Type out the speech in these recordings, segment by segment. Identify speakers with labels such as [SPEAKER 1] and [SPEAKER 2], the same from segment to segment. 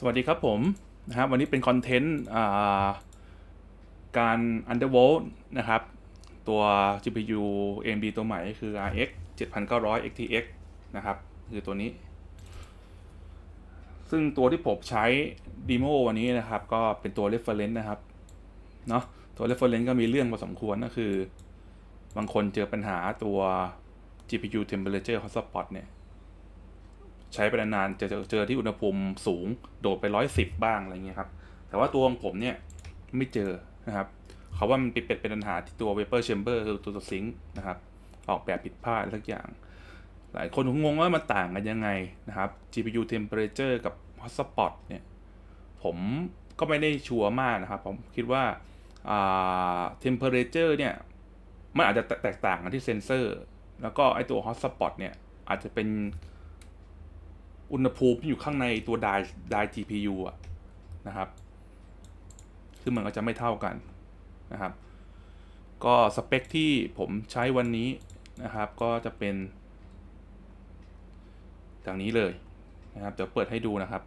[SPEAKER 1] สวัสดีครับผมนะครับวันนี้เป็นคอนเทนต์การ undervolt นะครับ ตัว GPU AMD ตัวใหม่คือ RX 7900 XTX นะครับ คือตัวนี้ ซึ่งตัวที่ผมใช้ demo วันนี้นะครับ ก็เป็นตัว reference นะครับเนาะตัว reference ก็มีเรื่องพอสมควรก็คือ บางคนเจอปัญหาตัว GPU temperature hotspot เนี่ย ใช้ไปนานๆจะเจอเจอที่อุณหภูมิสูงโดดไปร้อยสิบบ้างอะไรเงี้ยครับ แต่ว่าตัวของผมเนี่ยไม่เจอนะครับเขาว่ามันเป็นเป็นปัญหาที่ตัว vapor chamber คือตัวซิงค์นะครับ ออกแบบผิดพลาดสักอย่าง หลายคนคงงงว่ามันต่างกันยังไงนะครับ GPU temperature กับ hotspot เนี่ย ผมก็ไม่ได้ชัวร์มากนะครับ ผมคิดว่าอ่า temperature เนี่ย มันอาจจะแตกต่างกันที่เซนเซอร์ แล้วก็ไอตัว hotspot เนี่ย อาจจะเป็น อุณหภูมิที่อยู่ข้างในตัวไดได GPU อะนะครับ ซึ่งมันก็จะไม่เท่ากันนะครับ ก็สเปคที่ผมใช้วันนี้นะครับ ก็จะเป็นดังนี้เลยนะครับ เดี๋ยวเปิดให้ดูนะครับ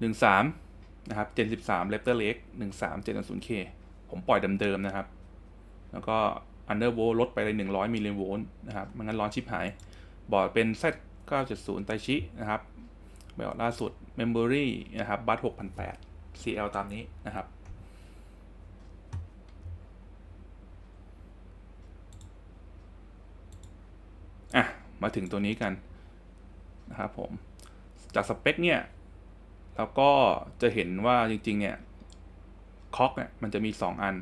[SPEAKER 1] 13 นะครับ Gen 13 Raptor Lake 13 700K ผมปล่อยเดิมๆนะครับ แล้วก็ Undervolt ลดไปเลย 100มิลลิโวลต์นะครับ มันงั้นร้อนชิบหาย บอร์ดเป็น Z 970 ไตชินะครับแบบล่าสุด Memory นะครับบัต6,800 CL ตามนี้นะครับอะ มาถึงตัวนี้กันนะครับผม จากสเปคเนี่ยแล้วก็จะเห็นว่าจริง ๆ เนี่ยคอกเนี่ยมันจะมี 2 อัน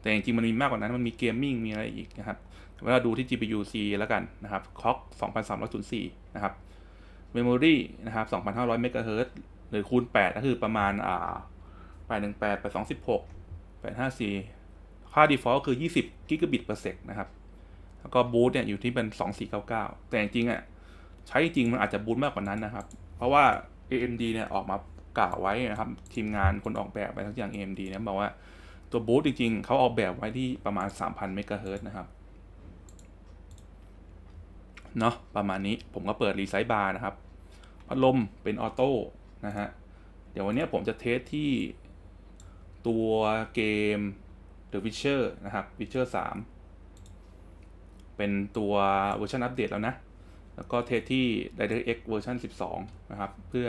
[SPEAKER 1] แต่จริงๆมันมีมากกว่านั้นมันมีเกมมิ่งมีอะไรอีกนะครับ เวลาดูที่ GPU C แล้วกันนะครับ clock 2304 นะครับ memory นะครับ 2,500 MHz หรือคูณ 8 ก็คือประมาณอ่า818 826 854 ค่า default คือ 20 gigabit per sec นะครับ แล้วก็ boot เนี่ยอยู่ที่เป็น 2499 แต่จริงๆอะใช้จริงมันอาจจะบูตมากกว่านั้นนะครับ เพราะว่า AMD เนี่ยออกมากล่าวไว้นะครับ ทีมงานคนออกแบบไปทั้งอย่าง AMD เนี่ยบอกว่าตัวบูตจริงๆเขาออกแบบไว้ที่ประมาณ 3,000 MHz นะครับ เนาะประมาณนี้ผมก็เปิดรีไซต์บาร์นะครับ พัดลมเป็นออโต้นะฮะ เดี๋ยววันนี้ผมจะเทสที่ตัวเกม The Witcher นะครับ Witcher 3 เป็นตัวเวอร์ชันอัปเดตแล้วนะ แล้วก็เทสที่ DirectX เวอร์ชัน12 นะครับ เพื่อ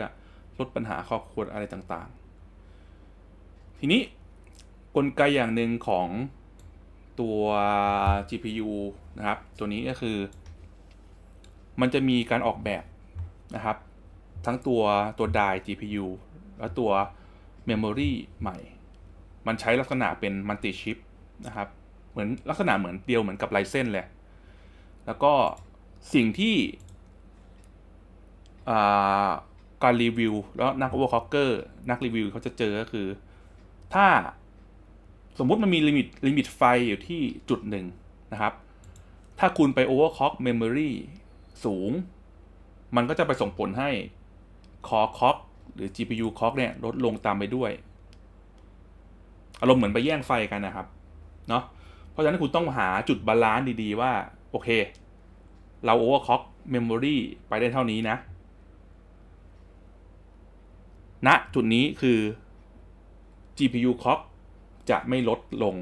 [SPEAKER 1] ลดปัญหาข้อควรอะไรต่างๆ ทีนี้กลไกอย่างหนึ่งของตัว GPU นะครับ ตัวนี้ก็คือ มันจะมีการออกแบบนะครับ ทั้งตัวตัว die GPU และตัว Memory ใหม่ มันใช้ลักษณะเป็น multi chip นะครับ เหมือนลักษณะเหมือนเดียวเหมือนกับ Ryzen เลยแล้วก็สิ่งที่การรีวิว แล้วนัก overclocker นักรีวิวเขาจะเจอก็คือ ถ้าสมมุติมันมีลิมิตลิมิตไฟอยู่ที่จุดหนึ่งนะครับ ถ้าคุณไป overclock memory สูง มันก็จะไปส่งผลให้ core clock หรือ GPU clock เนี่ยลดลงตามไปด้วย อารมณ์เหมือนไปแย่งไฟกันนะครับ เนาะเพราะฉะนั้นคุณต้องหาจุดบาลานซ์ดีๆว่า โอเค เรา overclock memory ไปได้เท่านี้นะณจุดนี้คือ GPU clock จะไม่ลดลง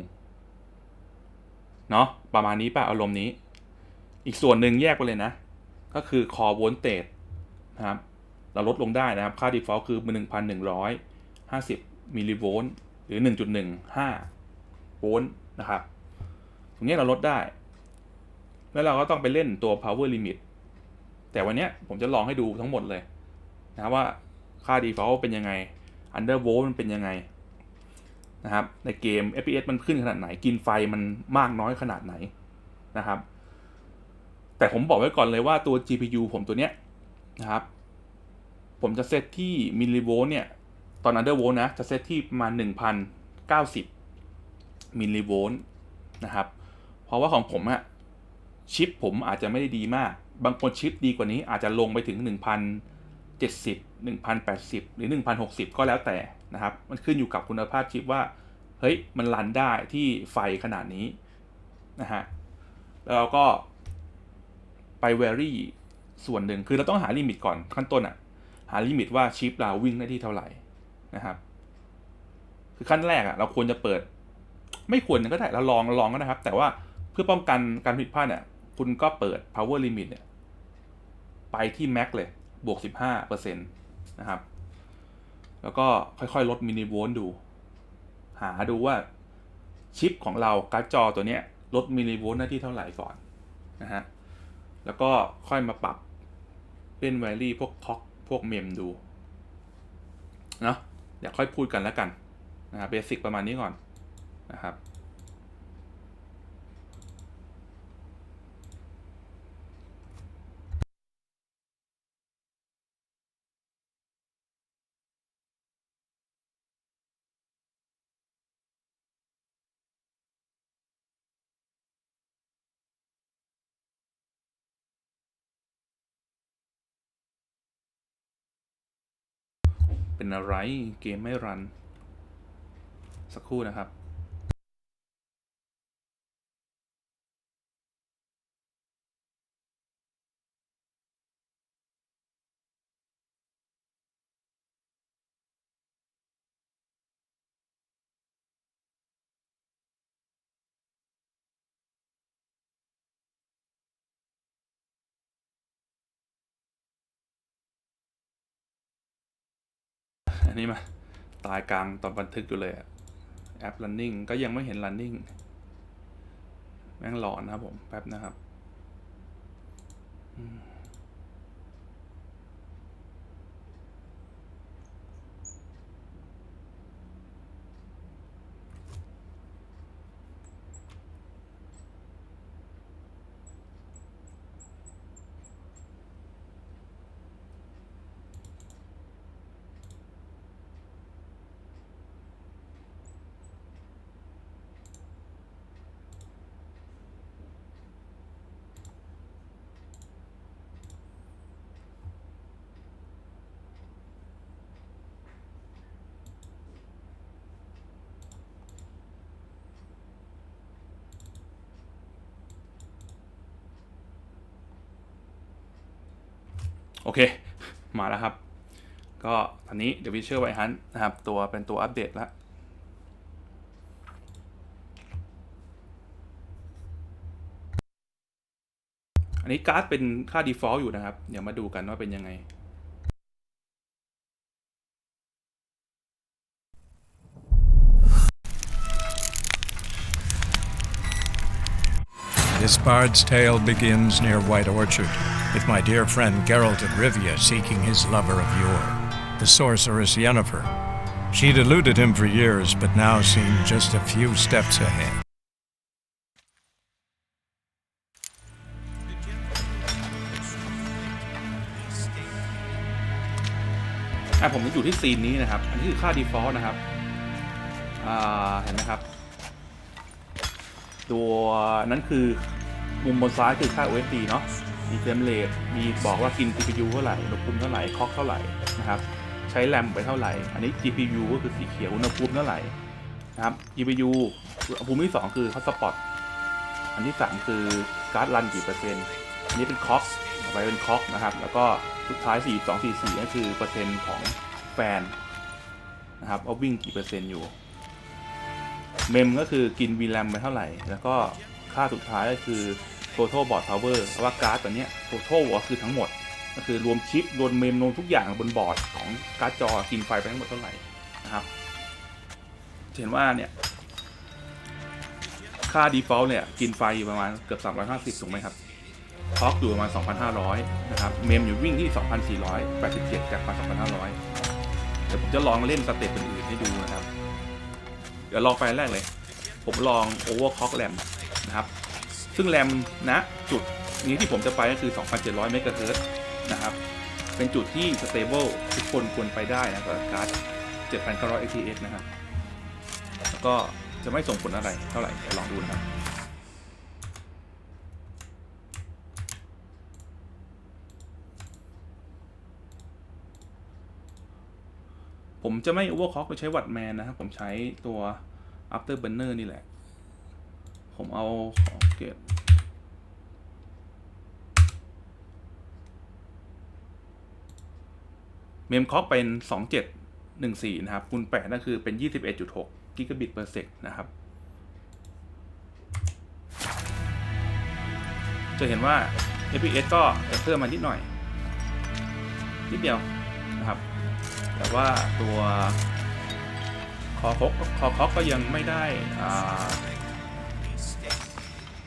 [SPEAKER 1] เนาะประมาณนี้ป่ะ อารมณ์นี้ อีกส่วนหนึ่งแยกไปเลยนะ ก็คือ core voltage นะครับ เราลดลงได้นะครับ ค่า default คือ1,150มิลลิโวลต์หรือ 1.15 โวลต์นะครับ ตรงนี้เราลดได้ แล้วเราก็ต้องไปเล่นตัว power limit แต่วันนี้ผมจะลองให้ดูทั้งหมดเลยนะครับว่าค่า default เป็นยังไง undervolt มันเป็นยังไงนะครับ ในเกม FPS มันขึ้นขนาดไหน กินไฟมันมากน้อยขนาดไหนนะครับ แต่ผมบอกไว้ก่อนเลยว่าตัว GPU ผมตัวเนี้ยนะครับ ผมจะเซตที่มิลลิโวลต์เนี่ย ตอน undervolt นะ จะเซตที่ประมาณ1,090 มิลลิโวลต์นะครับ เพราะว่าของผมอะชิปผมอาจจะไม่ได้ดีมาก บางคนชิปดีกว่านี้อาจจะลงไปถึง 1,070 1,080 หรือ 1,060 ก็แล้วแต่นะครับ มันขึ้นอยู่กับคุณภาพชิปว่า เฮ้ย มันรันได้ที่ไฟขนาดนี้นะฮะ แล้วก็ ไป vary ส่วนหนึ่งคือเราต้องหาลิมิตก่อนขั้นต้นอะหาลิมิตว่าชิปเราวิ่งได้ที่เท่าไหร่นะครับ คือขั้นแรกอะเราควรจะเปิด ไม่ควรก็ได้เราลองลองก็นะครับ แต่ว่าเพื่อป้องกันการผิดพลาดเนี่ยคุณก็เปิด power limit เนี่ยไปที่ max เลย บวก 15เปอร์เซ็นต์นะครับ แล้วก็ค่อยๆ ลดมินิโวลต์ดู หาดูว่าชิปของเราการ์ดจอตัวเนี้ย ลดมิลลิโวลต์ได้ที่เท่าไหร่ก่อนนะฮะ แล้วก็ค่อยมาปรับเล่นแวรี่พวกท็อกพวกเมมดูเนาะเดี๋ยวค่อยพูดกันแล้วกันนะครับเบสิกประมาณนี้ก่อนนะครับ เป็นอะไร เกมไม่รัน สักครู่นะครับ อันนี้มา ตายกลางตอนบันทึกอยู่เลยแอป running ก็ยังไม่เห็น running แม่งหลอนนะครับผม แป๊บนะครับ อืม อเค มาแล้วครับ ก็ตอนนี้ The Witcher Wild Hunt นะครับ ตัวเป็นตัวอัปเดตแล้วอันนี้การ์ดเป็นค่า default อยู่นะครับ เดี๋ยวมาดูกันว่าเป็นยังไง
[SPEAKER 2] This bard's tale begins near White Orchard, with my dear friend Geralt of Rivia seeking his lover of yore, the sorceress Yennefer. She'd eluded him for years, but now seemed just a few steps ahead.
[SPEAKER 1] อ่ะผมจะอยู่ที่ซีนนี้นะครับ อันนี้คือค่า default นะครับ อ่า เห็นไหมครับ ตัวนั้นคือมุมบนซ้ายคือค่า OSD เนาะ มีเฟรมเรทมีบอกว่ากิน CPU เท่าไหร่ อุณหภูมิเท่าไหร่ คอกเท่าไหร่นะครับ ใช้แรมไปเท่าไหร่ อันนี้ GPU ก็คือสีเขียว อุณหภูมิเท่าไหร่นะครับ GPU อุณหภูมิที่ 2 คือ hotspot อันที่ 3 คือการ์ดรันกี่เปอร์เซ็นต์ อันนี้เป็นคอกต่อไปเป็นคอกนะครับ แล้วก็สุดท้าย 4 2 4 4ก็คือเปอร์เซ็นต์ของแฟนนะครับว่าวิ่งกี่เปอร์เซ็นต์อยู่ เมมก็คือกิน VRAM ไปเท่าไหร่ แล้วก็ค่าสุดท้ายก็คือ total board power เพราะว่าการ์ดตัวนี้ total ก็คือทั้งหมด ก็คือรวมชิปรวมเมมรวมทุกอย่างบนบอร์ดของการ์ดจอกินไฟไปทั้งหมดเท่าไหร่นะครับเห็นว่าเนี่ยค่า default เนี่ยกินไฟอยู่ประมาณเกือบ 350ถูกไหมครับท็อกอยู่ประมาณ 2,500 นะครับ เมมอยู่วิ่งที่ 2,487 จากมา2,500 เดี๋ยวผมจะลองเล่นสเต็ปอื่นๆให้ดูนะครับ เดี๋ยวลองไปแรกเลย ผมลอง overclock RAM นะครับ ซึ่งแรมนะจุดนี้ที่ผมจะไปก็คือ 2,700 เมกะเฮิรตซ์นะครับ เป็นจุดที่ stable ทุกคนควรไปได้นะกับการ์ด7,900 ATX นะครับ แล้วก็จะไม่ส่งผลอะไรเท่าไหร่เดี๋ยวลองดูนะครับผมจะไม่ overclock ไปใช้วัดแมนนะครับ ผมใช้ตัว afterburner นี่แหละ ผมเอาของเกตเมมคอกเป็นสองเจ็ดหนึ่งสี่นะครับคูณแปดนั่นคือเป็นยี่สิบเอ็ดจุดหกกิกะบิตเปอร์เซกนะครับ จะเห็นว่า FPS ก็จะเพิ่มมานิดหน่อย นิดเดียวนะครับ แต่ว่าตัวคอคอกคอคอกก็ยังไม่ได้อ่า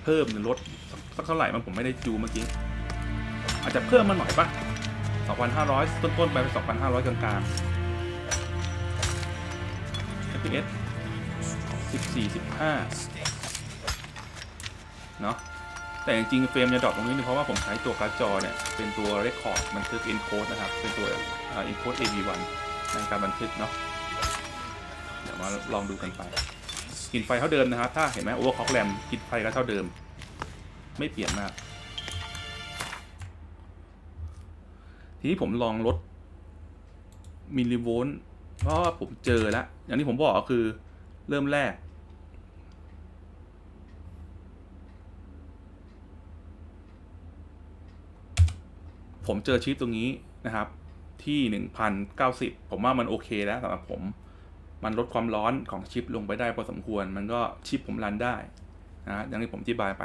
[SPEAKER 1] เพิ่มหรือลดสักเท่าไหร่มันผมไม่ได้ดูเมื่อกี้อาจจะเพิ่มมาหน่อยปะ2,500 ต้นๆไปเป็น2,500 กลางๆ FPS 14 15เนาะแต่จริงๆเฟรมจะดรอปตรงนี้เนี่ยเพราะว่าผมใช้ตัวการ์ดจอเนี่ย เป็นตัว Record บันทึก encode นะครับ เป็นตัวอ่า encode AV1 ในการบันทึกเนาะ เดี๋ยวมาลองดูกันไป กินไฟเท่าเดิมนะครับ ถ้าเห็นไหม overclock RAM กินไฟก็เท่าเดิม ไม่เปลี่ยนมาก ทีนี้ผมลองลดมิลลิโวลต์เพราะว่าผมเจอแล้ว อย่างที่ผมบอกก็คือเริ่มแรก ผมเจอชิปตรงนี้นะครับที่ 1090 ผมว่ามันโอเคแล้วสำหรับผม มันลดความร้อนของชิปลงไปได้พอสมควร มันก็ชิปผมรันได้นะฮะอย่างที่ผมอธิบายไป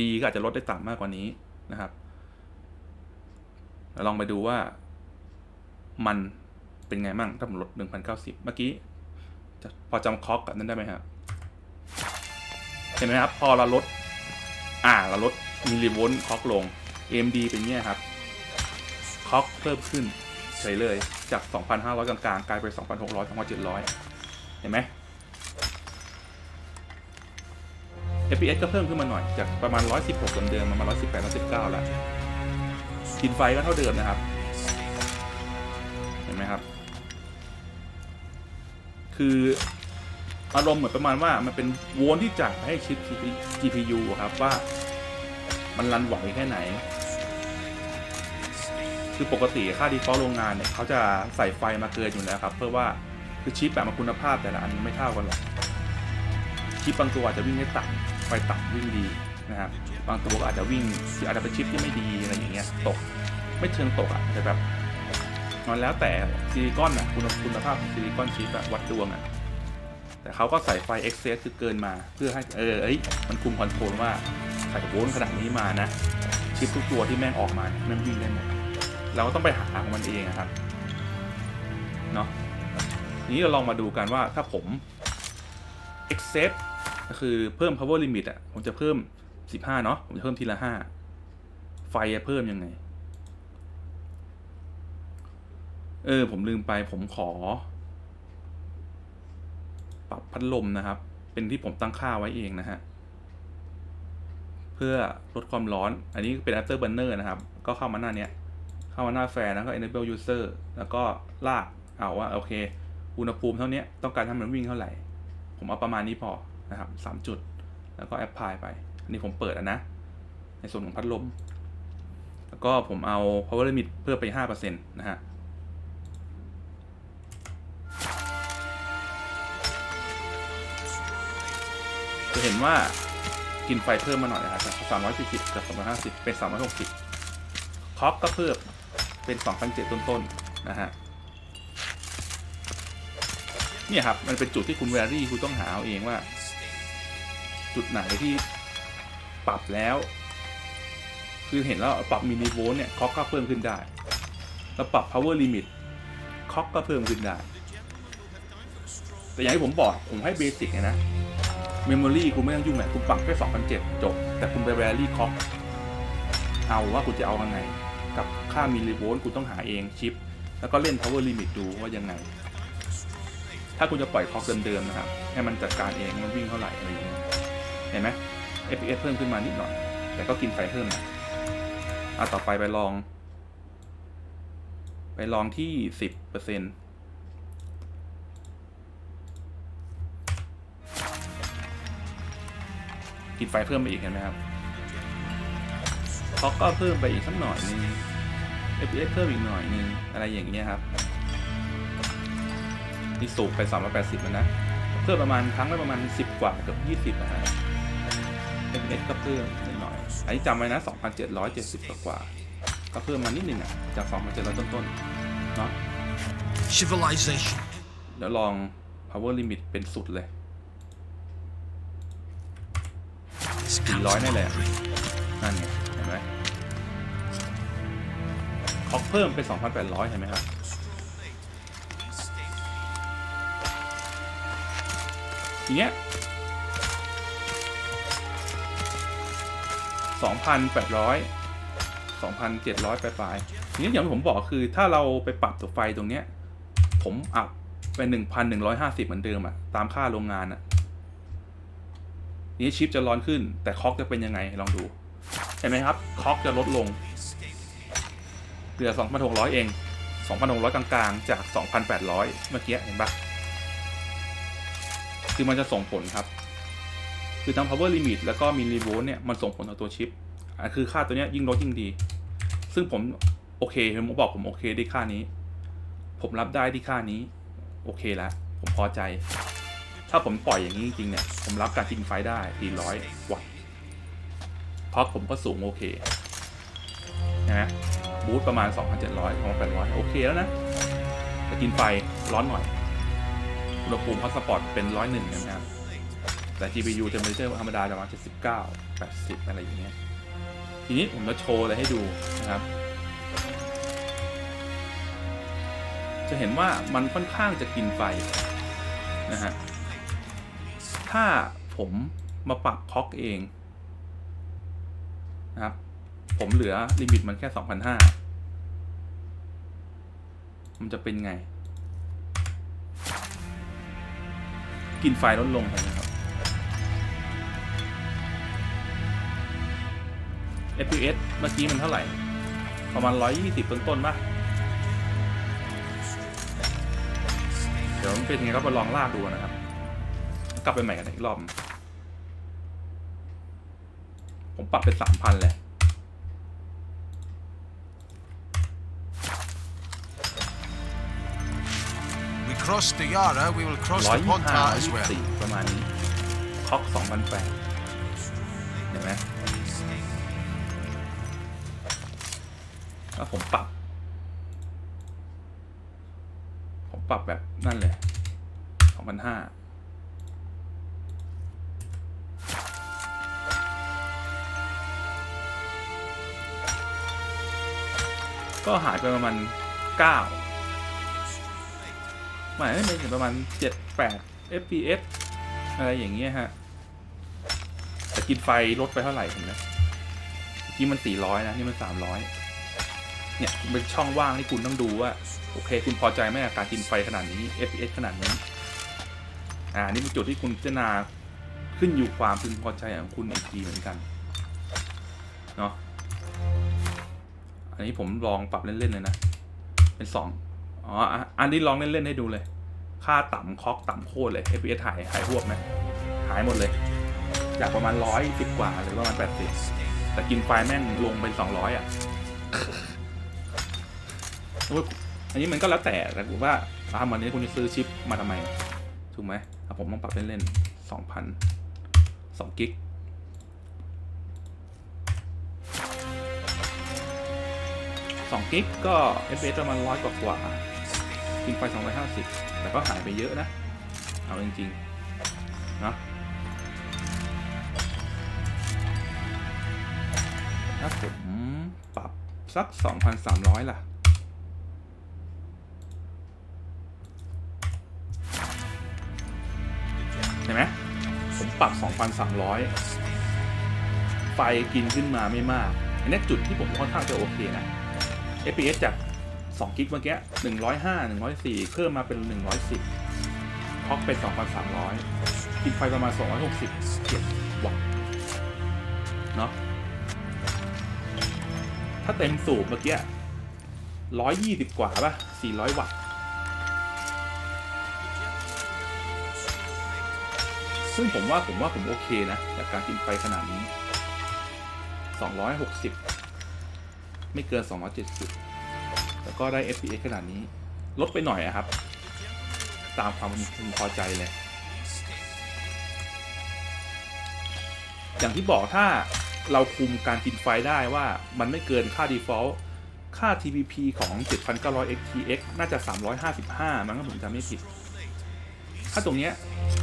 [SPEAKER 1] ดีก็อาจจะลดได้ต่ำมากกว่านี้นะครับลองไปดูว่ามันเป็นไงมั่งถ้าผมลด 1090 เมื่อกี้พอจำคอกกับนั้นได้ไหมครับเห็นไหมครับ พอเราลด อ่าเราลดมิลลิโวลต์คอกลง AMD เป็นเงี้ยครับคอกเพิ่มขึ้นเฉยเลยจาก 2,500 กลางๆกลายเป็น 2,600 2,700เห็นไหม FPS ก็เพิ่มขึ้นมาหน่อยจากประมาณ 116เดิมๆมาประมา118 119 แล้วกินไฟก็เท่าเดิมนะครับ เห็นไหมครับ คืออารมณ์เหมือนประมาณว่ามันเป็นโวลต์ที่จ่ายให้ชิป GPU ครับว่ามันรันไหวแค่ไหน คือปกติค่า default โรงงานเนี่ยเขาจะใส่ไฟมาเกินอยู่แล้วครับ เพื่อว่า คือชิปแบบมันคุณภาพแต่ละอันไม่เท่ากันหรอกชิปบางตัวอาจจะวิ่งได้ต่ำไฟต่ำวิ่งดีนะครับบางตัวก็อาจจะวิ่งอาจจะเป็นชิปที่ไม่ดีอะไรอย่างเงี้ยตก ไม่เชิงตกอะแต่แบบมันแล้วแต่ซิลิคอนอะคุณคุณภาพของซิลิคอนชิปอะวัดดวงอะแต่เขาก็ใส่ไฟ excess คือเกินมาเพื่อให้เออเอ้ยมันคุมคอนโทรลว่าใส่โวลต์ขนาดนี้มานะ ชิปทุกตัวที่แม่งออกมาเนี่ยแม่งวิ่งได้หมดเราก็ต้องไปหาของมันเองอะครับเนาะ นี้เราลองมาดูกันว่าถ้าผม excess ก็คือเพิ่ม power limit อะ ผมจะเพิ่ม 15 เนาะ ผมจะเพิ่มทีละ 5 ไฟจะเพิ่มยังไง เออ ผมลืมไป ผมขอ ปรับพัดลมนะครับ เป็นที่ผมตั้งค่าไว้เองนะฮะ เพื่อลดความร้อน อันนี้เป็น after burner นะครับ ก็เข้ามาหน้าเนี้ย เข้ามาหน้าแฟร์แล้วก็ enable user แล้วก็ลากเอาว่าโอเค อุณหภูมิเท่านี้ต้องการให้มันวิ่งเท่าไหร่ ผมเอาประมาณนี้พอนะครับสามจุด แล้วก็แอปพลายไป อันนี้ผมเปิดนะ ในส่วนของพัดลม แล้วก็ผมเอา power limit เพิ่มไป 5%นะฮะจะเห็นว่ากินไฟเพิ่มมาหน่อยนะครับจาก340กับ350เป็น360คอกก็เพิ่มเป็น2,007ต้นๆนะฮะ เนี่ยครับ มันเป็นจุดที่คุณแวรี่คุณต้องหาเอาเองว่า จุดไหนที่ปรับแล้ว คือเห็นแล้วปรับมิลลิโวลต์เนี่ยคอกก็เพิ่มขึ้นได้ แล้วปรับ power limit คอกก็เพิ่มขึ้นได้ แต่อย่างที่ผมบอกผมให้เบสิกนะ เมมโมรี่คุณไม่ต้องยุ่งแหละคุณปรับแค่2,007 จบ แต่คุณไปแวรี่คอกเอาว่าคุณจะเอายังไง กับค่ามิลลิโวลต์คุณต้องหาเองชิป แล้วก็เล่น power limit ดูว่ายังไง ถ้าคุณจะปล่อยคอกเดิมๆนะครับ ให้มันจัดการเองมันวิ่งเท่าไหร่อะไรอย่างเงี้ยเห็นไหม FPS เพิ่มขึ้นมานิดหน่อย แต่ก็กินไฟเพิ่มนะอะต่อไปไปลอง ไปลองที่สิบเปอร์เซ็นต์กินไฟเพิ่มไปอีกเห็นไหมครับคอกก็เพิ่มไปอีกสักหน่อยนึง FPS เพิ่มอีกหน่อยนึงอะไรอย่างเงี้ยครับ นี่สูงไป 380แล้วนะเพิ่มประมาณครั้งละประมาณ 10 กว่าเกือบ20นะฮะ FPS ก็เพิ่มนิดหน่อย อันนี้จำไว้นะ 2,770 กว่ากว่า ก็เพิ่มมานิดนึงอะ จาก 2,700 ต้นๆ เนาะ
[SPEAKER 3] Civilization.
[SPEAKER 1] เดี๋ยวลอง power limit เป็นสุดเลย
[SPEAKER 3] This
[SPEAKER 1] 400แน่เลย
[SPEAKER 3] counts
[SPEAKER 1] นั่นไงเห็นไหมคอกเพิ่มเป็น 2,800 เห็นไหมครับ ทีเนี้ย2,800 2,700ปลายๆทีนี้อย่างที่ผมบอกคือถ้าเราไปปรับตัวไฟตรงเนี้ย ผมอัพเป็น1,150เหมือนเดิมอะตามค่าโรงงานอะนี้ชิปจะร้อนขึ้น แต่คอกจะเป็นยังไงลองดู เห็นไหมครับ คอกจะลดลง เหลือ 2,600 เอง 2,600 กลางๆ จาก 2,800 เมื่อกี้เห็นปะ คือมันจะส่งผลครับ คือทั้ง power limit แล้วก็ milli volt เนี่ยมันส่งผลต่อตัวชิปอะคือค่าตัวเนี้ยยิ่งลดยิ่งดี ซึ่งผมโอเคผมบอกผมโอเคได้ค่านี้ ผมรับได้ที่ค่านี้ โอเคแล้วผมพอใจ ถ้าผมปล่อยอย่างนี้จริงๆเนี่ยผมรับการกินไฟได้400วัตต์เพราะผมก็สูงโอเคนะบูทประมาณ 2,700 2,800 โอเคแล้วนะแต่กินไฟร้อนหน่อย อุณหภูมิฮอตสปอตเป็น101นะครับแต่ GPU temperature ธรรมดาประมาณ79 80 อะไรอย่างเงี้ย ทีนี้ผมจะโชว์อะไรให้ดูนะครับ จะเห็นว่ามันค่อนข้างจะกินไฟนะฮะ ถ้าผมมาปรับคอกเองนะครับ ผมเหลือลิมิตมันแค่ 2,500 มันจะเป็นไง กินไฟลดลงไปนะครับ FPS เมื่อกี้มันเท่าไหร่ ประมาณ 120 ต้นต้นๆป่ะ เดี๋ยวมันเป็นไงก็ไปลองลากดูนะครับ กลับไปใหม่กันอีกรอบ ผมปรับเป็นสามพันเลย
[SPEAKER 3] We crossed the Yara, we will cross
[SPEAKER 1] ร้อย
[SPEAKER 3] the
[SPEAKER 1] ยี่ห้า
[SPEAKER 3] Ponta
[SPEAKER 1] ยี่
[SPEAKER 3] as well.
[SPEAKER 1] สี่ประมาณนี้คอกสองพันแปดเห็นไหมแล้วผมปรับ ผมปรับแบบนั่นเลยสองพันห้าก็หายไปประมาณเก้า หมายไม่ถึงประมาณเจ็ดแปด fps อะไรอย่างเงี้ยฮะแต่กินไฟลดไปเท่าไหร่เห็นไหมกี้มันสี่ร้อยนะ นี่มันสามร้อยเนี่ยเป็นช่องว่างที่คุณต้องดูว่า โอเค คุณพอใจไหมกับการกินไฟขนาดนี้ fps ขนาดนี้ อ่า นี่เป็นจุดที่คุณพิจารณาขึ้นอยู่ความพึงพอใจของคุณอีกทีเหมือนกัน เนาะอันนี้ผมลองปรับเล่น ๆ เลยนะ เป็นส อ๋อ อันนี้ลองเล่น ๆ ให้ดูเลย ค่าต่ำคอกต่ำโคตรเลย FPS หายหายพวกไหมหายหมดเลย จากประมาณร้อยสิบกว่าหรือประมาณแปดสิบแต่กินไฟแม่งลงเป็นสองร้อยอะอันนี้มันก็แล้วแต่แต่ผมว่าทำวันนี้คุณจะซื้อชิปมาทำไม ถูกไหมอะผมต้องปรับเล่นๆสองพันสองกิกสองกิกก็ FPS ประมาณร้อยกว่ากว่า กินไฟสองร้อยห้าสิบแต่ก็หายไปเยอะนะ เอาจริงๆเนาะถ้าผมปรับสักสองพันสามร้อยล่ะเห็นไหมผมปรับ 2,300 ไฟกินขึ้นมาไม่มาก อันนี้จุดที่ผมค่อนข้างจะโอเคนะ FPS จาก 2กิกเมื่อกี้105 104เพิ่มมาเป็น110คอกเป็น2,300กินไฟประมาณ260วัตต์เนาะถ้าเต็มสูบเมื่อกี้120กว่าป่ะ400วัตต์ซึ่งผมว่าผมว่าผมโอเคนะจากการกินไฟขนาดนี้ 260 ไม่เกิน 270 แล้วก็ได้ FPS ขนาดนี้ ลดไปหน่อยอะครับ ตามความพึงพอใจเลย อย่างที่บอกถ้าเราคุมการกินไฟได้ว่ามันไม่เกินค่า default ค่า TPP ของ 7,900 XTX น่าจะ 355 มั้งถ้าผมจำไม่ผิด ถ้าตรงเนี้ย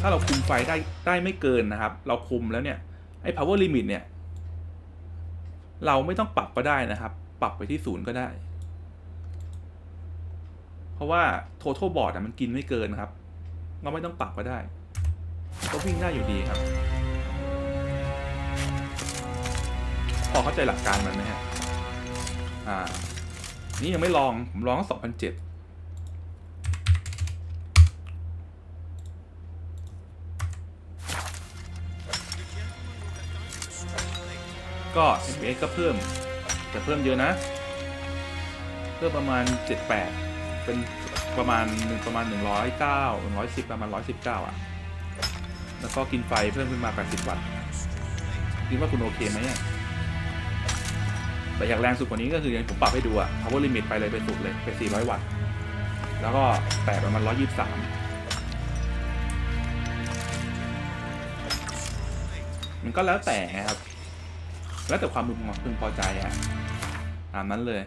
[SPEAKER 1] ถ้าเราคุมไฟได้ได้ไม่เกินนะครับ เราคุมแล้วเนี่ย ไอ้ power limit เนี่ย เราไม่ต้องปรับก็ได้นะครับ ปรับไปที่ศูนย์ก็ได้ ราะว่า total board อะมันกินไม่เกินครับ เราไม่ต้องปรับก็ได้ ก็วิ่งได้อยู่ดีครับ พอเข้าใจหลักการมันไหมฮะ อ่า นี่ยังไม่ลอง ผมลองสองพันเจ็ดก็ FPS ก็เพิ่ม แต่เพิ่มเยอะนะ เพิ่มประมาณ 78 เป็นประมาณหนึ่งประมาณ109 110ประมาณ119อะ แล้วก็กินไฟเพิ่มขึ้นมา80วัตต์คิดว่าคุณโอเคไหมอะแต่อยากแรงสุดกว่านี้ก็คืออย่างผมปรับให้ดูอะ power limit ไปเลยไปสุดเลยไป400 วัตต์ แล้วก็แตะประมาณ123 มันก็แล้วแต่ครับ แล้วแต่ความพึงพึงพอใจอะตามนั้นเลย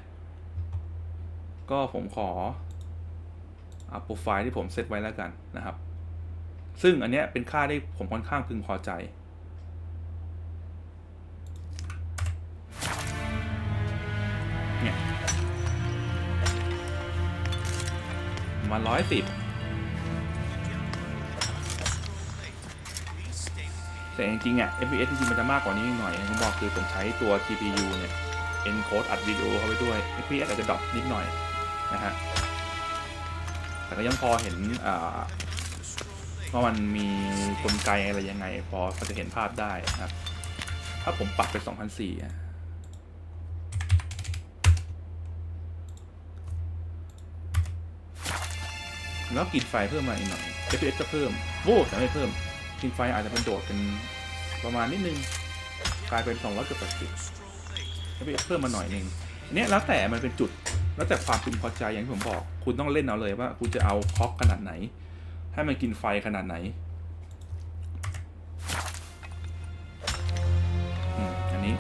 [SPEAKER 1] ก็ผมขอ โปรไฟล์ที่ผมเซตไว้แล้วกันนะครับ ซึ่งอันเนี้ยเป็นค่าที่ผมค่อนข้างพึงพอใจ เนี่ยมาร้อยสิบแต่จริงๆอะ FPS จริงๆมันจะมากกว่านี้อีกหน่อยผมบอกคือผมใช้ตัว GPU เนี่ย encode อัดวิดีโอเข้าไปด้วย FPS อาจจะดรอปนิดหน่อยนะฮะ แต่ก็ยังพอเห็นว่ามันมีกลไกอะไรยังไง พอพอจะเห็นภาพได้นะครับ ถ้าผมปรับไป 2004อ่แล้วกินไฟเพิ่มมาอีกหน่อย FPS ก็เพิ่มโว้แต่ไม่เพิ่ม กินไฟอาจจะเป็นโดดเป็นประมาณนิดนึง กลายเป็น200เกือบ80 FPS เพิ่มมาหน่อยหนึงอันเนี้ยแล้วแต่มันเป็นจุด แล้วแต่ความพึงพอใจอย่างที่ผมบอก คุณต้องเล่นเอาเลยว่า คุณจะเอาคอกขนาดไหน ให้มันกินไฟขนาดไหนอันนี้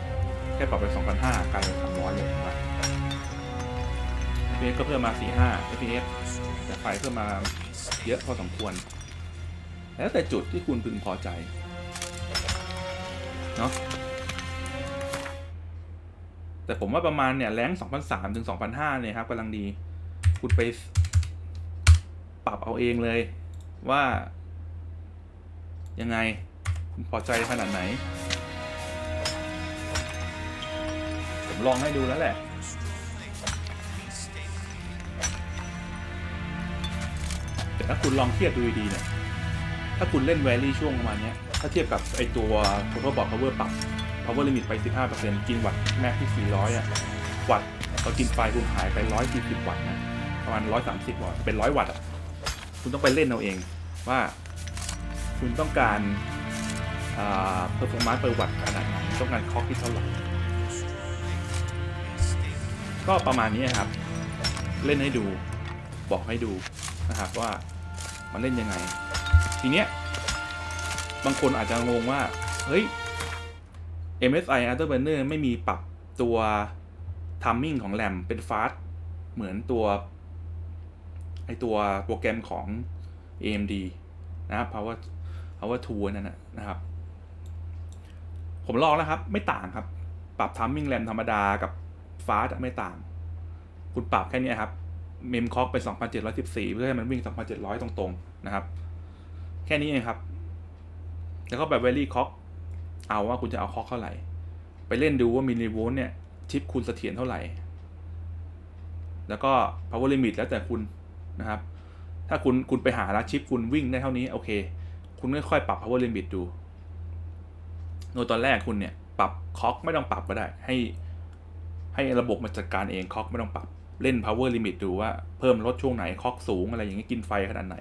[SPEAKER 1] แค่ปรับไป 2,500กลายเป็น300เลยนะ FPS ก็เพิ่มมา 45 FPS แต่ไฟเพิ่มมาเยอะพอสมควร แล้วแต่จุดที่คุณพึงพอใจ เนาะ แต่ผมว่าประมาณเนี่ยแรง2003ถึง2005เนี่ยครับกำลังดีคุณไปปรับเอาเองเลยว่า ยังไงคุณพอใจขนาดไหน ผมลองให้ดูแล้วแหละแต่ถ้าคุณลองเทียบดูดีเนี่ย ถ้าคุณเล่นแวรี่ช่วงประมาณเนี้ยถ้าเทียบกับไอตัว total board power ปรับ power limit ไป 15%กินวัตต์แม็กที่ 400 อะ วัตต์เรากินไฟคุณหายไป 140 วัตต์นะ ประมาณ 130 วัตต์ เป็น 100 วัตต์อะ คุณต้องไปเล่นเอาเองว่า คุณต้องการอ่า performance per watt ขนาดไหนต้องการค็อกที่เท่าไหร่ ก็ประมาณนี้ครับ เล่นให้ดู บอกให้ดูนะครับว่ามันเล่นยังไง ทีเนี้ย บางคนอาจจะงงว่า เฮ้ย MSI Afterburner ไม่มีปรับตัว timing ของแรมเป็น fast เหมือนตัวไอตัวโปรแกรมของ AMD นะครับ Power Power 2นั่นนะนะครับ ผมลองแล้วครับ ไม่ต่างครับ ปรับ timing แรมธรรมดากับ fast อะไม่ต่าง คุณปรับแค่นี้ครับ เมมคอกไป 2714 เพื่อให้มันวิ่ง 2,700 ตรง ๆ นะครับ แค่นี้เองครับ แล้วก็แบบเวลี่คอก เอาว่าคุณจะเอาคอกเท่าไหร่ ไปเล่นดูว่ามิลลิโวลต์เนี่ย ชิปคุณเสถียรเท่าไหร่ แล้วก็ power limit แล้วแต่คุณนะครับ ถ้าคุณคุณไปหาแล้วชิปคุณวิ่งได้เท่านี้โอเค คุณค่อยๆปรับ power limit ดูโดยตอนแรกคุณเนี่ยปรับคอกไม่ต้องปรับก็ได้ ให้ ให้ระบบมาจัดการเองคอกไม่ต้องปรับเล่น power limit ดูว่าเพิ่มลดช่วงไหนคอกสูงอะไรอย่างเงี้ยกินไฟขนาดไหน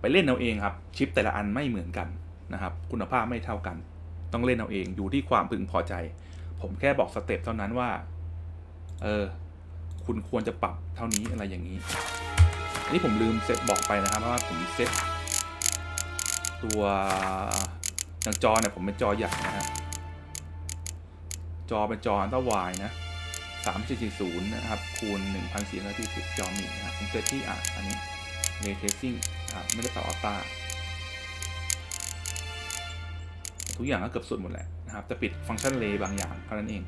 [SPEAKER 1] ไปเล่นเอาเองครับ ชิปแต่ละอันไม่เหมือนกันนะครับ คุณภาพไม่เท่ากัน ต้องเล่นเอาเองอยู่ที่ความพึงพอใจ ผมแค่บอกสเต็ปเท่านั้นว่า เออ คุณควรจะปรับเท่านี้อะไรอย่างนี้ อันนี้ผมลืมเซตบอกไปนะครับว่าผมเซตตัวอย่างจอเนี่ยผมเป็นจอใหญ่นะฮะจอเป็นจออันตวายนะ3440นะครับ คูณ1440จอมีนะครับผมเซตที่อะอันนี้ ray tracing นะไม่ได้ปรับอัลต้า ทุกอย่างก็เกือบสุดหมดแหละนะครับจะปิดฟังก์ชัน ray บางอย่างเท่านั้นเอง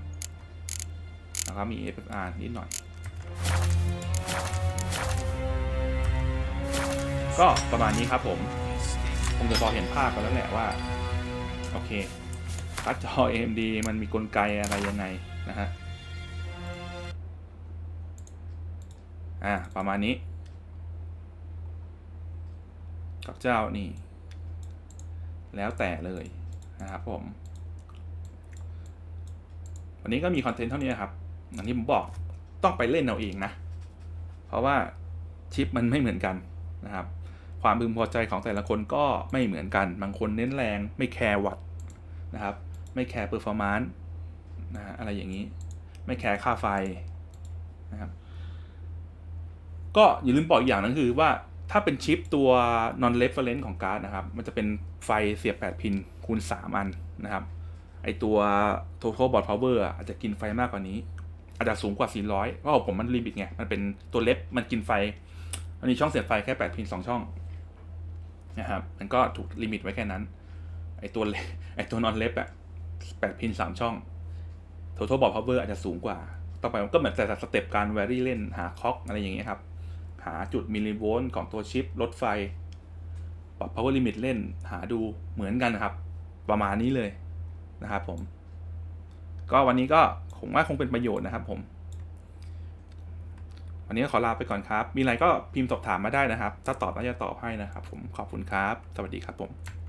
[SPEAKER 1] แล้วก็มี FFR นิดหน่อย ก็ประมาณนี้ครับผมคงจะพอเห็นภาพกันแล้วแหละว่า โอเคการ์ดจอ AMD มันมีกลไกอะไรยังไงนะฮะอ่าประมาณนี้ กับเจ้านี่ แล้วแต่เลย นะครับผม วันนี้ก็มีคอนเทนต์เท่านี้นครับอย่างที่ผมบอกต้องไปเล่นเอาเองนะ เพราะว่าชิปมันไม่เหมือนกันนะครับ ความพึงพอใจของแต่ละคนก็ไม่เหมือนกัน บางคนเน้นแรงไม่แคร์วัตนะครับ ไม่แคร์เปอร์ฟอร์มานซ์นะอะไรอย่างนี้ ไม่แคร์ค่าไฟนะครับ ก็อย่าลืมบอกอีกอย่างหนึงคือว่าถ้าเป็นชิปตัว non reference ของการ์ดนะครับ มันจะเป็นไฟเสียบ 8 พิน คูณ 3 อันนะครับ ไอตัว total board power อะอาจจะกินไฟมากกว่านี้ อาจจะสูงกว่า 400เพราะผมมันลิมิตไง มันเป็นตัวเล็บมันกินไฟ มันมีช่องเสียบไฟแค่ 8 พิน 2 ช่องนะครับ มันก็ถูกลิมิตไว้แค่นั้น ไอตัวไอตัวนอนเล็บอะ8 พิน 3 ช่อง total board power อาจจะสูงกว่า ต่อไปมันก็เหมือนแต่สเต็ปการ vary เล่นหาคล็อกอะไรอย่างเงี้ยครับ หาจุดมิลลิโวลต์ของตัวชิปลดไฟปรับ power limit เล่นหาดูเหมือนกันนะครับ ประมาณนี้เลยนะครับผม ก็วันนี้ก็ผมว่าคงเป็นประโยชน์นะครับผม วันนี้ขอลาไปก่อนครับ มีอะไรก็พิมพ์สอบถามมาได้นะครับ ถ้าตอบน่าจะตอบให้นะครับ ผมขอบคุณครับ สวัสดีครับผม